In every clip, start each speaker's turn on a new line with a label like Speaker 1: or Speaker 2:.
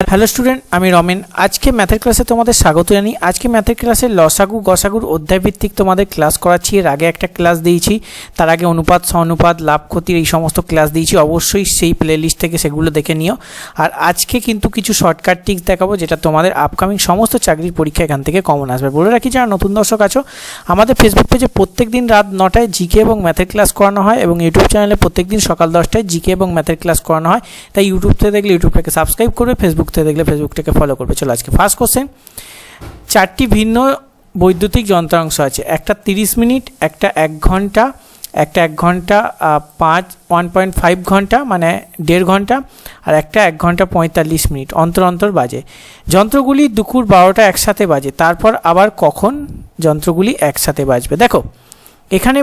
Speaker 1: Hello student আমি রমেন। আজকে ম্যাথের ক্লাসে তোমাদের স্বাগত জানি। আজকে ম্যাথের ক্লাসে লসাগু, গসাগুর অধ্যায় ভিত্তিক তোমাদের ক্লাস করাচ্ছি। এর আগে একটা ক্লাস দিয়েছি। তার আগে অনুপাত সহানুপাত লাভ, ক্ষতির এই সমস্ত ক্লাস দিয়েছি। অবশ্যই সেই প্লেলিস্ট থেকে সেগুলো দেখে নিও। আর আজকে কিন্তু কিছু শর্টকাট টিক্স দেখাবো, যেটা তোমাদের আপকামিং সমস্ত চাকরির পরীক্ষা এখান থেকে কমন আসবে। বলে রাখি, যারা নতুন দর্শক আছো, আমাদের ফেসবুক পেজে প্রত্যেক দিন রাত নটায় জিকে এবং ম্যাথের ক্লাস করানো হয় এবং ইউটিউব চ্যানেলে প্রত্যেক দিন সকাল দশটায় জিকে এবং ম্যাথের ক্লাস করানো হয়। তাই ইউটিউব থেকে দেখলে ইউটিউবটাকে সাবস্ক্রাইব করবে ফেসবুক থেকে দেখলে ফেসবুকটাকে ফলো করবে। চলো আজকে ফার্স্ট কোশ্চেন চারটি ভিন্ন বৈদ্যুতিক যন্ত্রাংশ আছে। একটা তিরিশ মিনিট, একটা এক ঘণ্টা, একটা এক ঘণ্টা পাঁচ ওয়ান পয়েন্ট ফাইভ ঘণ্টা মানে দেড় ঘণ্টা, আর একটা এক ঘণ্টা পঁয়তাল্লিশ মিনিট, অন্তর অন্তর বাজে। যন্ত্রগুলি দুপুর বারোটা একসাথে বাজে, তারপর আবার কখন যন্ত্রগুলি একসাথে বাজবে? দেখো, এখানে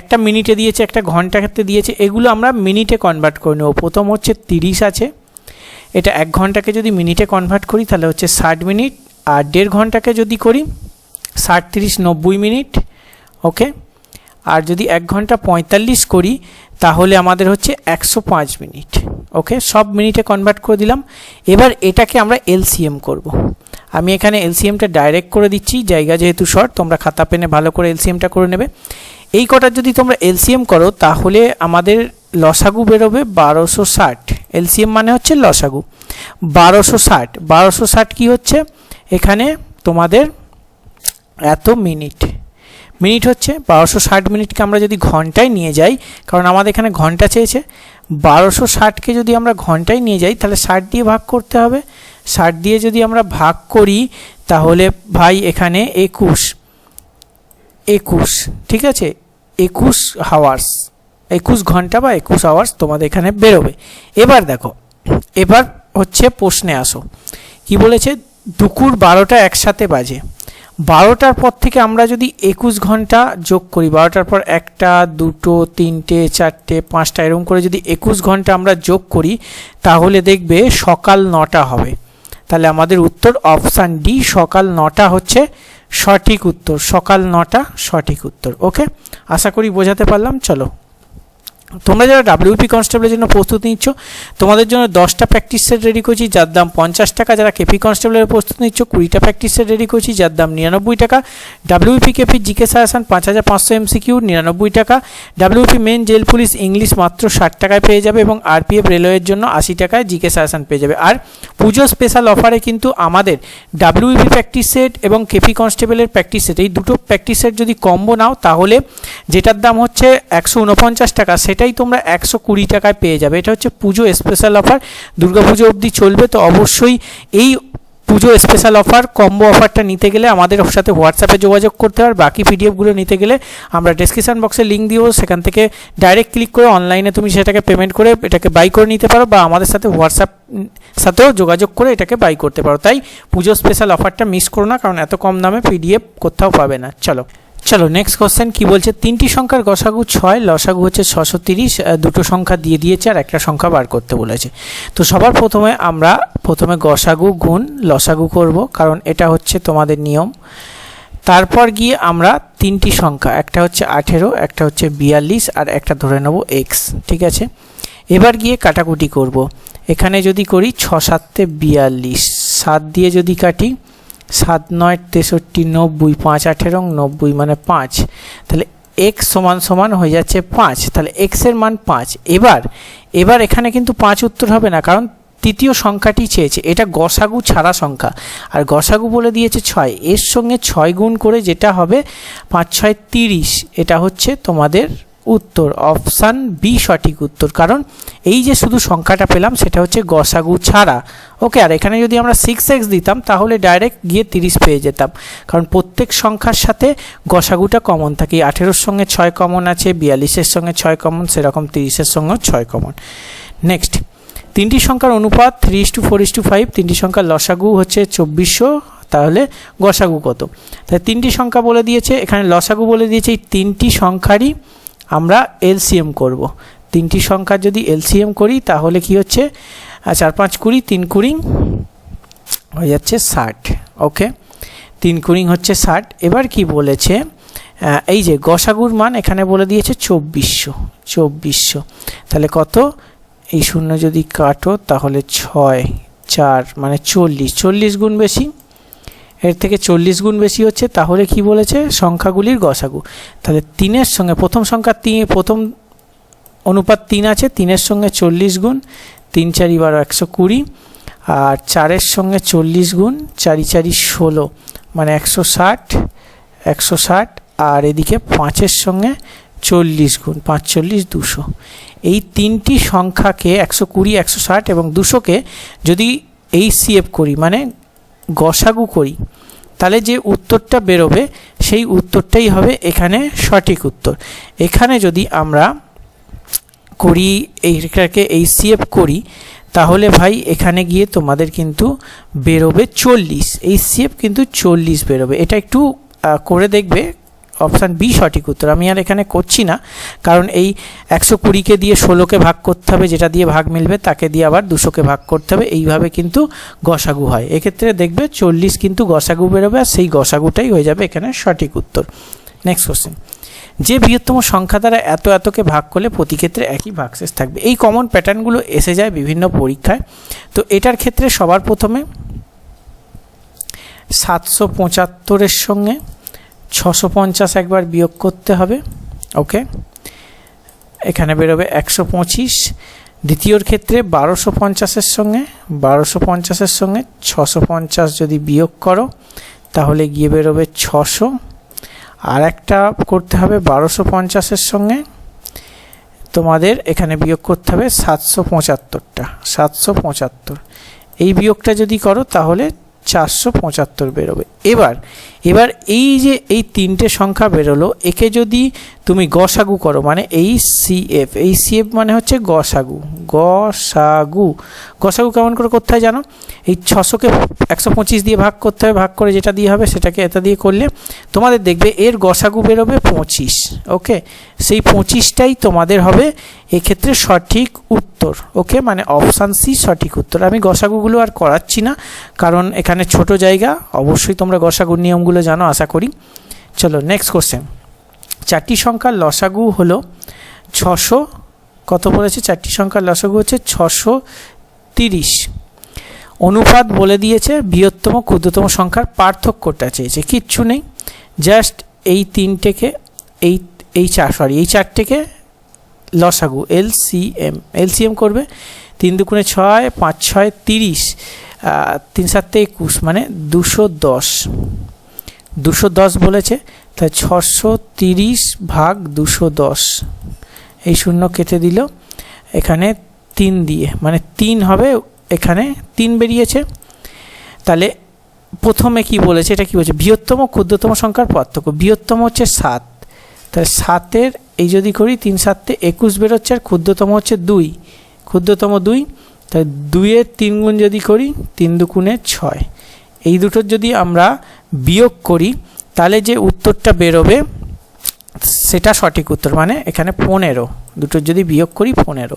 Speaker 1: একটা মিনিটে দিয়েছে, একটা ঘন্টাতে দিয়েছে, এগুলো আমরা মিনিটে কনভার্ট করে নেব। প্রথম হচ্ছে তিরিশ আছে এটা এক ঘন্টাকে যদি মিনিটে কনভার্ট করি, তাহলে হচ্ছে ষাট মিনিট, আর দেড় ঘন্টাকে যদি করি ষাট তিরিশ নব্বই মিনিট, ওকে? আর যদি এক ঘণ্টা পঁয়তাল্লিশ করি, তাহলে আমাদের হচ্ছে একশো পাঁচ মিনিট, ওকে? সব মিনিটে কনভার্ট করে দিলাম। এবার এটাকে আমরা এলসিএম করব। আমি এখানে এলসিএমটা ডাইরেক্ট করে দিচ্ছি, জায়গা যেহেতু শর্ট তোমরা খাতা পেনে ভালো করে এলসিএমটা করে নেবে। এই কটার যদি তোমরা এলসিএম করো, তাহলে আমাদের লসাগু বেরোবে বারোশো ষাট, এলসিএম মানে হচ্ছে লসাগু। বারোশো ষাট বারোশো ষাট কী হচ্ছে? এখানে তোমাদের এত মিনিট। মিনিট হচ্ছে বারোশো ষাট মিনিটকে আমরা যদি ঘন্টায় নিয়ে যাই, কারণ আমাদের এখানে ঘণ্টা চেয়েছে, বারোশো ষাটকে যদি আমরা ঘন্টায় নিয়ে যাই, তাহলে ষাট দিয়ে ভাগ করতে হবে। ষাট দিয়ে যদি আমরা ভাগ করি, তাহলে ভাই এখানে একুশ একুশ, ঠিক আছে? একুশ হাওয়ার্স একুশ ঘণ্টা বা একুশ আওয়ার্স তোমাদের এখানে বেরোবে। এবার দেখো, এবার হচ্ছে প্রশ্নে আসো। কি বলেছে? দুপুর বারোটা একসাথে বাজে। বারোটার পর থেকে আমরা যদি একুশ ঘণ্টা যোগ করি, বারোটার পর একটা, দুটো, তিনটে, চারটে, পাঁচটা, এরকম করে যদি একুশ ঘণ্টা আমরা যোগ করি, তাহলে দেখবে সকাল নটা হবে। তাহলে আমাদের উত্তর অপশান ডি, সকাল নটা হচ্ছে সঠিক উত্তর। সকাল নটা সঠিক উত্তর। ওকে? আশা করি বোঝাতে পারলাম। চলো। তোমরা যারা ডাব্লিউপি কনস্টেবলের জন্য প্রস্তুতি নিচ্ছ, তোমাদের জন্য দশটা প্র্যাকটিস সেট রেডি করছি, যার দাম পঞ্চাশ টাকা। যারা কেপি কনস্টেবলের প্রস্তুতি নিচ্ছ, কুড়িটা প্র্যাকটিস সেট রেডি করছি, যার দাম নিরানব্বই টাকা। ডাব্লিউপি কেপি জিকে সাজেশন পাঁচ হাজার পাঁচশো এমসিকিউ নিরানব্বই টাকা। ডাব্লিউপি মেন জেল পুলিশ ইংলিশ মাত্র ষাট টাকায় পেয়ে যাবে এবং আরপিএফ রেলওয়ের জন্য আশি টাকায় জিকে সাজেশন পেয়ে যাবে। আর পুজো স্পেশাল অফারে কিন্তু আমাদের ডাব্লিউপি প্র্যাকটিস সেট এবং কেপি কনস্টেবলের প্র্যাকটিস সেট এই দুটো প্র্যাকটিস সেট যদি কম্বো নাও, তাহলে যেটার দাম হচ্ছে একশো উনপঞ্চাশ টাকা সেটাই তোমরা একশো কুড়ি টাকায় পেয়ে যাবে। এটা হচ্ছে পুজো স্পেশাল অফার দুর্গাপুজো অবধি চলবে, তো অবশ্যই এই পুজো স্পেশাল অফার কম্বো অফারটা নিতে গেলে আমাদের সাথে হোয়াটসঅ্যাপে যোগাযোগ করতে আর বাকি পিডিএফগুলো নিতে গেলে আমরা ডেসক্রিপশন বক্সে লিঙ্ক দিব। সেখান থেকে ডাইরেক্ট ক্লিক করে অনলাইনে তুমি সেটাকে পেমেন্ট করে এটাকে বাই করে নিতে পারো বা আমাদের সাথে হোয়াটসঅ্যাপ সাথেও যোগাযোগ করে এটাকে বাই করতে পারো। তাই পুজো স্পেশাল অফারটা মিস করো না, কারণ এত কম দামে পিডিএফ কোথাও পাবে না। চলো। চলো নেক্সট কোশ্চেন কি বলছে? তিনটি সংখ্যার গসাগু ছয়, লসাগু হচ্ছে ছশো তিরিশ দুটো সংখ্যা দিয়ে দিয়েছে আর একটা সংখ্যা বার করতে বলেছে। তো সবার প্রথমে আমরা প্রথমে গসাগু গুণ, লসাগু করব, কারণ এটা হচ্ছে তোমাদের নিয়ম। তারপর গিয়ে আমরা তিনটি সংখ্যা, একটা হচ্ছে আঠেরো, একটা হচ্ছে বিয়াল্লিশ আর একটা ধরে নেব এক্স ঠিক আছে? এবার গিয়ে কাটাকুটি করব। এখানে যদি করি ছ সাতে বিয়াল্লিশ, সাত দিয়ে যদি কাটি সাত নয় তেষট্টি নব্বই, পাঁচ আঠেরো, নব্বই মানে পাঁচ। তাহলে এক্স সমান সমান হয়ে যাচ্ছে পাঁচ। তাহলে এক্সের মান পাঁচ। এবার এবার এখানে কিন্তু পাঁচ উত্তর হবে না, কারণ তৃতীয় সংখ্যাটি চেয়েছে। এটা গসাগু ছাড়া সংখ্যা। আর গসাগু বলে দিয়েছে ছয়। এর সঙ্গে ছয় গুণ করে যেটা হবে পাঁচ, ছয়, তিরিশ। এটা হচ্ছে তোমাদের উত্তর, অপশান বি সঠিক উত্তর। কারণ এই যে শুধু সংখ্যাটা পেলাম, সেটা হচ্ছে গসাগু ছাড়া। ওকে, আর এখানে যদি আমরা সিক্স এক্স দিতাম, তাহলে ডাইরেক্ট গিয়ে তিরিশ পেয়ে যেতাম। কারণ প্রত্যেক সংখ্যার সাথে গসাগুটা কমন থাকে। আঠেরোর সঙ্গে ছয় কমন আছে, বিয়াল্লিশের সঙ্গে ছয় কমন সেরকম তিরিশের সঙ্গেও ছয় কমন নেক্সট তিনটি সংখ্যার অনুপাত three is to four is to five তিনটি সংখ্যার লসাগু হচ্ছে চব্বিশশো, তাহলে গসাগু কত? তাই তিনটি সংখ্যা বলে দিয়েছে, এখানে লসাগু বলে দিয়েছে, এই তিনটি সংখ্যারই আমরা এলসিএম করব। তিনটি সংখ্যার যদি এলসিএম করি, তাহলে কি হচ্ছে? চার, পাঁচ কুড়ি, তিন কুড়ি হয়ে যাচ্ছে ষাট। ওকে? তিন কুড়ি হচ্ছে ষাট। এবার কি বলেছে? এই যে গসাগুর মান এখানে বলে দিয়েছে চব্বিশশো চব্বিশশো। তাহলে কত? এই শূন্য যদি কাটো, তাহলে ছয়, চার মানে চল্লিশ। চল্লিশ গুণ বেশি এর থেকে চল্লিশ গুণ বেশি হচ্ছে, তাহলে কি বলেছে? সংখ্যাগুলির গসাগু। তাহলে তিনের সঙ্গে, প্রথম সংখ্যা তিন, প্রথম অনুপাত তিন আছে, তিনের সঙ্গে চল্লিশ গুণ, তিন চারি বারো একশো কুড়ি, আর চারের সঙ্গে চল্লিশ গুণ, চারি চারি ষোলো মানে একশো ষাট একশো ষাট, আর এদিকে পাঁচের সঙ্গে চল্লিশ গুণ, পাঁচ চল্লিশ দুশো। এই তিনটি সংখ্যাকে একশো কুড়ি, একশো ষাট এবং দুশোকে যদি এই সিএফ করি মানে গসাগু করি, তাহলে যে উত্তরটা বেরোবে, সেই উত্তরটাই হবে এখানে সঠিক উত্তর। এখানে যদি আমরা করি এইটাকে এই সিএফ করি, তাহলে ভাই এখানে গিয়ে তোমাদের কিন্তু বেরোবে চল্লিশ। এই সিএফ কিন্তু চল্লিশ বেরোবে। এটা একটু করে দেখবে। অপশান বি সঠিক উত্তর। আমি আর এখানে করছি না, কারণ এই একশো কুড়িকে দিয়ে ষোলোকে ভাগ করতে হবে, যেটা দিয়ে ভাগ মিলবে তাকে দিয়ে আবার দুশোকে ভাগ করতে হবে। এইভাবে কিন্তু গসাগু হয়। এক্ষেত্রে দেখবে চল্লিশ কিন্তু গসাগু বেরোবে আর সেই গসাগুটাই হয়ে যাবে এখানে সঠিক উত্তর। নেক্সট কোশ্চেন যে বৃহত্তম সংখ্যা দ্বারা এত এতকে ভাগ করলে প্রতি ক্ষেত্রে একই ভাগশেষ থাকবে। এই কমন প্যাটার্নগুলো এসে যায় বিভিন্ন পরীক্ষায়। তো এটার ক্ষেত্রে সবার প্রথমে সাতশো পঁচাত্তরের সঙ্গে ছশো পঞ্চাশ একবার বিয়োগ করতে হবে, ওকে? এখানে বেরোবে একশো পঁচিশ। দ্বিতীয়র ক্ষেত্রে বারোশো পঞ্চাশের সঙ্গে, বারোশো পঞ্চাশের সঙ্গে ছশো পঞ্চাশ যদি বিয়োগ করো, তাহলে গিয়ে বেরোবে ছশো। আর একটা করতে হবে বারোশো পঞ্চাশের সঙ্গে, তোমাদের এখানে বিয়োগ করতে হবে সাতশো পঁচাত্তরটা, সাতশো পঁচাত্তর। এই বিয়োগটা যদি করো, তাহলে চারশো পঁচাত্তর বেরোবে। এবার এবার এই যে এই তিনটে সংখ্যা বেরোলো একে যদি তুমি গসাগু করো মানে এই সিএফ এই সিএফ মানে হচ্ছে গসাগু গসাগু। গসাগু কেমন করে করতে হয় জানো? এই ছশোকে একশো পঁচিশ দিয়ে ভাগ করতে হবে ভাগ করে যেটা দিয়ে হবে সেটাকে এটা দিয়ে করলে তোমাদের দেখবে এর গসাগু বেরোবে পঁচিশ, ওকে? সেই পঁচিশটাই তোমাদের হবে এক্ষেত্রে সঠিক উত্তর, ওকে? মানে অপশান সি, সঠিক উত্তর। আমি গসাগুগুলো আর করাচ্ছি না, কারণ এখানে ছোট জায়গা, অবশ্যই তোমরা গসাগুর নিয়মগুলো জানো, আশা করি। চলো নেক্সট কোশ্চেন চারটি সংখ্যার লসাগু হলো ছশো, কত বলেছে? চারটি সংখ্যার লসাগু হচ্ছে ছশো তিরিশ। অনুপাত বলে দিয়েছে বৃহত্তম, ক্ষুদ্রতম সংখ্যার পার্থক্যটা চেয়েছে, কিচ্ছু নেই। জাস্ট এই তিনটেকে, এই এই চার সরি এই চারটেকে লসাগু L C M L C M করবে তিন দুগুণে ছয়, পাঁচ ছয় তিরিশ তিন সাতে একুশ মানে দুশো দশ। দুশো দশ বলেছে তাই ছশো তিরিশ ভাগ দুশো দশ। এই শূন্য কেটে দিল। এখানে তিন দিয়ে মানে তিন হবে, এখানে তিন বেরিয়েছে। তাহলে প্রথমে কি বলেছে? এটা কি বলছে? বৃহত্তম, ক্ষুদ্রতম সংখ্যার পার্থক্য। বৃহত্তম হচ্ছে সাত। তাহলে সাতের, এই যদি করি, তিন সাতে একুশ বেরোচ্ছে, আর ক্ষুদ্রতম হচ্ছে দুই। ক্ষুদ্রতম দুই, তাহলে দুইয়ের তিন গুণ যদি করি, তিন দুগুণে ছয়। এই দুটোর যদি আমরা বিয়োগ করি তাহলে যে উত্তরটা বেরোবে, সেটা সঠিক উত্তর মানে এখানে পনেরো দুটোর যদি বিয়োগ করি পনেরো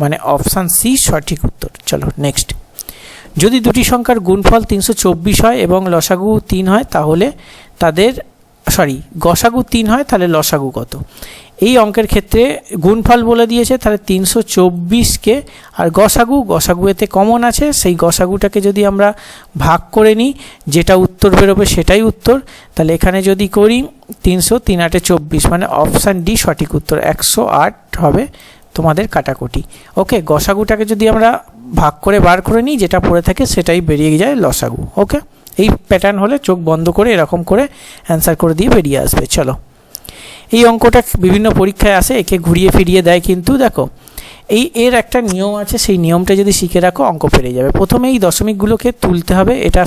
Speaker 1: মানে অপশান সি সঠিক উত্তর। চলো নেক্সট যদি দুটি সংখ্যার গুণফল তিনশো চব্বিশ হয় এবং লসাগু তিন হয়, তাহলে তাদের সরি গসাগু তিন হয়, তাহলে লসাগু কত? এই অঙ্কের ক্ষেত্রে গুণফল বলে দিয়েছে, তাহলে তিনশো চব্বিশকে, আর গসাগু গসাগু এতে কমন আছে, সেই গসাগুটাকে যদি আমরা ভাগ করে নিই, যেটা উত্তর বেরোবে সেটাই উত্তর, তাহলে এখানে যদি করি তিনশো, তিন আটে চব্বিশ মানে অপশান ডি সঠিক উত্তর, একশো আট হবে তোমাদের কাটাকুটি। ওকে, গসাগুটাকে যদি আমরা ভাগ করে বার করে নিই, যেটা পড়ে থাকে সেটাই বেরিয়ে যায় লসাগু, ওকে? এই প্যাটার্ন হলে চোখ বন্ধ করে এরকম করে অ্যান্সার করে দিয়ে বেরিয়ে আসবে, চলো। এই অঙ্কটা বিভিন্ন পরীক্ষায় আসে, একে ঘুরিয়ে ফিরিয়ে দেয় কিন্তু দেখো, এই এর একটা নিয়ম আছে, সেই নিয়মটা যদি শিখে রাখো অঙ্ক পেরে যাবে। প্রথমে এই দশমিকগুলোকে তুলতে হবে, এটা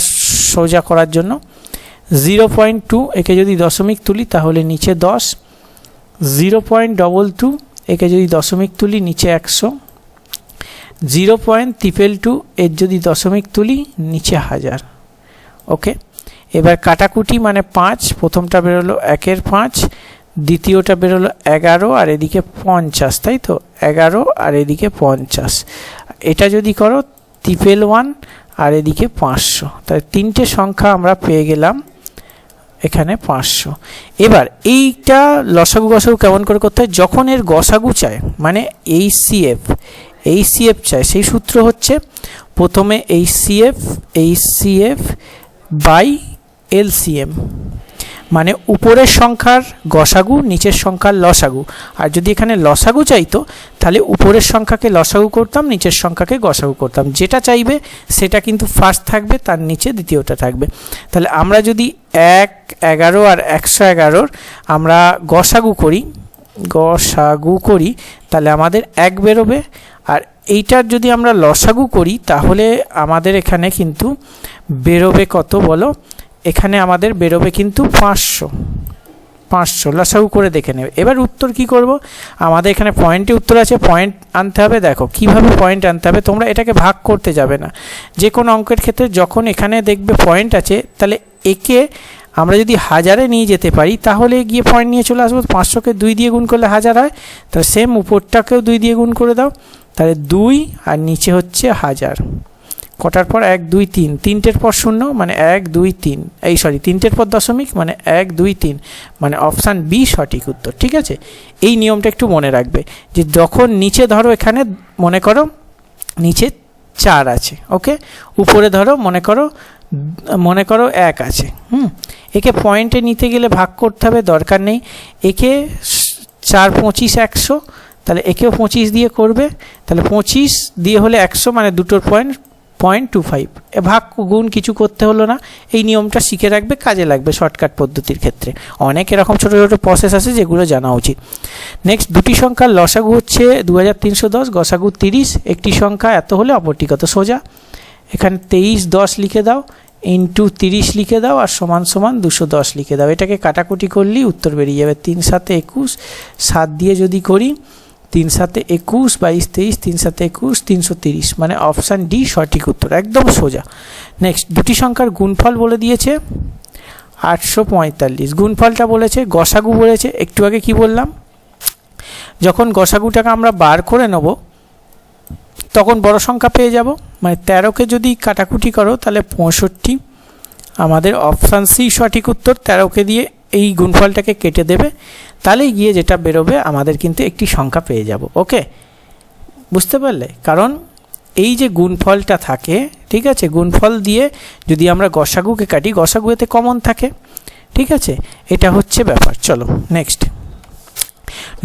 Speaker 1: সোজা করার জন্য। জিরো পয়েন্ট টু, একে যদি দশমিক তুলি তাহলে নিচে দশ। জিরো পয়েন্ট ডবল টু, একে যদি দশমিক তুলি নিচে একশো। জিরো পয়েন্ট ট্রিপল টু, এর যদি দশমিক তুলি নিচে হাজার। ওকে? এবার কাটাকুটি মানে পাঁচ, প্রথমটা বেরোলো একের পাঁচ। দ্বিতীয়টা বেরোলো এগারো আর এদিকে পঞ্চাশ, তাই তো? এগারো আর এদিকে পঞ্চাশ। এটা যদি করো ত্রিপেল ওয়ান আর এদিকে পাঁচশো। তাই তিনটে সংখ্যা আমরা পেয়ে গেলাম এখানে পাঁচশো। এবার এইটা লসাগু গসাগু কেমন করে করতে হয়? যখন এর গসাগু চায় মানে এই সিএফ এইচ সিএফ চায়, সেই সূত্র হচ্ছে প্রথমে H CF H CF by LCM মানে উপরের সংখ্যার গসাগু, নিচের সংখ্যার লসাগু। আর যদি এখানে লসাগু চাইতো, তাহলে উপরের সংখ্যাকে লসাগু করতাম, নিচের সংখ্যাকে গসাগু করতাম। যেটা চাইবে, সেটা কিন্তু ফার্স্ট থাকবে, তার নিচে দ্বিতীয়টা থাকবে। তাহলে আমরা যদি এক, এগারো আর একশো এগারোর আমরা গসাগু করি গসাগু করি, তাহলে আমাদের এক বেরোবে। আর এইটার যদি আমরা লসাগু করি, তাহলে আমাদের এখানে কিন্তু বেরোবে কত বলো? এখানে আমাদের বেরোবে কিন্তু পাঁচশো। পাঁচশো। লসাগু করে দেখে নেবে। এবার উত্তর কি করব? আমাদের এখানে পয়েন্টে উত্তর আছে। পয়েন্ট আনতে হবে। দেখো, কীভাবে পয়েন্ট আনতে হবে? তোমরা এটাকে ভাগ করতে যাবে না। যে কোনো অঙ্কের ক্ষেত্রে যখন এখানে দেখবে পয়েন্ট আছে, তাহলে একে আমরা যদি হাজারে নিয়ে যেতে পারি, তাহলে গিয়ে পয়েন্ট নিয়ে চলে আসব। পাঁচশোকে দুই দিয়ে গুণ করলে হাজার হয়। তাহলে সেম উপরটাকেও দুই দিয়ে গুণ করে দাও। তাহলে দুই আর নিচে হচ্ছে হাজার। কটার পর এক, দুই, তিন। তিনটের পর শূন্য মানে এক, দুই, তিন। এই সরি তিনটের পর দশমিক মানে এক, দুই, তিন। মানে অপশান বি সঠিক উত্তর, ঠিক আছে? এই নিয়মটা একটু মনে রাখবে যে যখন নিচে ধরো এখানে, মনে করো নিচে চার আছে, ওকে? উপরে ধরো, মনে করো মনে করো এক আছে, হুম? একে পয়েন্টে নিতে গেলে ভাগ করতে হবে, দরকার নেই। একে চার, পঁচিশ, একশো, তাহলে একেও পঁচিশ দিয়ে করবে। তাহলে পঁচিশ দিয়ে হলে একশো মানে দুটোর পয়েন্ট পয়েন্ট টু ফাইভ ভাগ গুণ কিছু করতে হলো না, এই নিয়মটা শিখে রাখবে, কাজে লাগবে শর্টকাট পদ্ধতির ক্ষেত্রে। অনেক এরকম ছোটো ছোটো প্রসেস আছে যেগুলো জানা উচিত। নেক্সট দুটি সংখ্যার লসাগু হচ্ছে দু হাজার তিনশো দশ, গসাগু তিরিশ। একটি সংখ্যা এত হলে অপরটি কত সোজা। এখানে তেইশ দশ লিখে দাও ইন্টু তিরিশ লিখে দাও, আর সমান সমান দুশো দশ লিখে দাও। এটাকে কাটাকুটি করলেই উত্তর বেরিয়ে যাবে। তিন সাতে একুশ, সাত দিয়ে যদি করি তিন সাতে একুশ, বাইশ, তেইশ, তিন সাতে একুশ, তিনশো তিরিশ। মানে অপশান ডি সঠিক উত্তর, একদম সোজা। নেক্সট দুটি সংখ্যার গুণফল বলে দিয়েছে আটশো পঁয়তাল্লিশ। গুণফলটা বলেছে, গসাগু বলেছে, একটু আগে কি বললাম? যখন গসাগুটাকে আমরা বার করে নেব, তখন বড় সংখ্যা পেয়ে যাব। মানে তেরোকে যদি কাটাকুটি করো, তাহলে পঁয়ষট্টি। আমাদের অপশান সি সঠিক উত্তর, তেরোকে দিয়ে এই গুণফলটাকে কেটে দেবে, তাহলেই গিয়ে যেটা বেরোবে আমাদের কিন্তু একটি সংখ্যা পেয়ে যাব, ওকে? বুঝতে পারলে? কারণ এই যে গুণফলটা থাকে, ঠিক আছে? গুণফল দিয়ে যদি আমরা গসাগুকে কাটি গসাগুয়েতে কমন থাকে, ঠিক আছে? এটা হচ্ছে ব্যাপার, চলো নেক্সট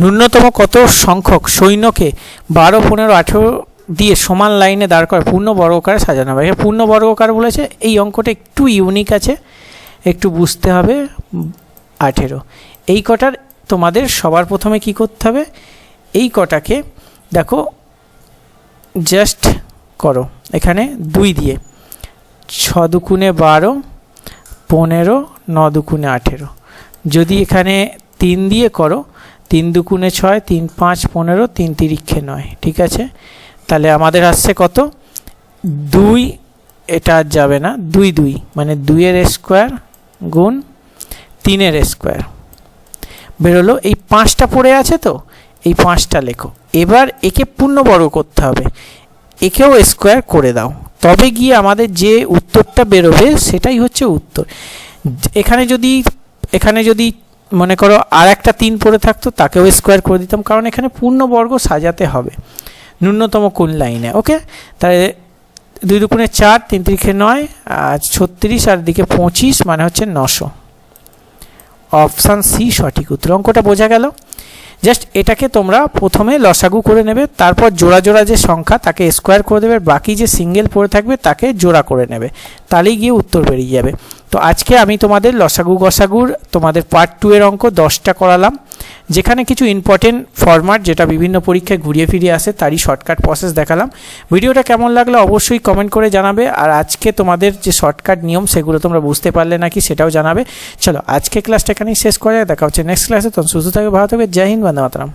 Speaker 1: ন্যূনতম কত সংখ্যক সৈন্যকে বারো, পনেরো, আঠেরো দিয়ে সমান লাইনে দাঁড় করে পূর্ণ বর্গকারে সাজানো হবে। পূর্ণ বর্গকার বলেছে, এই অঙ্কটা একটু ইউনিক আছে, একটু বুঝতে হবে। আঠেরো। এই কটার তোমাদের সবার প্রথমে কি করতে হবে? এই কটাকে দেখো জাস্ট করো। এখানে দুই দিয়ে। ছ দুকুনে বারো, পনেরো, ন দুকুনে আঠেরো। যদি এখানে তিন দিয়ে করো, তিন দুকুনে ছয়, তিন পাঁচ, পনেরো, তিন তিরিক্ষে নয়, ঠিক আছে? তাহলে আমাদের আসছে কত? দুই, এটা আর যাবে না, দুই দুই মানে দুইয়ের স্কোয়ার গুণ তিনের স্কোয়ার বেরোলো, এই পাঁচটা পড়ে আছে তো? এই পাঁচটা লেখো। এবার একে পূর্ণবর্গ করতে হবে। একেও স্কোয়ার করে দাও। তবে গিয়ে আমাদের যে উত্তরটা বেরোবে, সেটাই হচ্ছে উত্তর। এখানে যদি এখানে যদি মনে করো আর একটা তিন পড়ে থাকতো, তাকেও স্কোয়ার করে দিতাম, কারণ এখানে পূর্ণবর্গ সাজাতে হবে। ন্যূনতম কোন লাইনে, ওকে? তাহলে দুই দুপুনে চার, তিন তিরিখে নয়, আর ছত্রিশ, আর দিকে পঁচিশ মানে হচ্ছে নশো। অপশান সি সঠিক উত্তর। অঙ্কটা বোঝা গেল? জাস্ট এটাকে তোমরা প্রথমে লসাগু করে নেবে, তারপর জোড়া জোড়া যে সংখ্যা, তাকে স্কোয়ার করে দেবে, বাকি যে সিঙ্গেল পড়ে থাকবে, তাকে জোড়া করে নেবে। তাহলেই গিয়ে উত্তর বেরিয়ে যাবে। তো আজকে আমি তোমাদের লসাগু গসাগুর তোমাদের পার্ট টু এর অঙ্ক দশটা করালাম, যেখানে কিছু ইম্পর্টেন্ট ফরম্যাট যেটা বিভিন্ন পরীক্ষায় ঘুরিয়ে ফিরিয়ে আসে, তারই শর্টকাট প্রসেস দেখালাম। ভিডিওটা কেমন লাগল অবশ্যই কমেন্ট করে জানাবে, আর আজকে তোমাদের যে শর্টকাট নিয়ম, সেগুলো তোমরা বুঝতে পারলে নাকি সেটাও জানাবে। চলো, আজকে ক্লাসটা এখানেই শেষ করা যায়, দেখা হচ্ছে নেক্সট ক্লাসে তখন সুস্থ থাকবে ভালো থাকবে জয় হিন্দ, বন্দে মাতরম।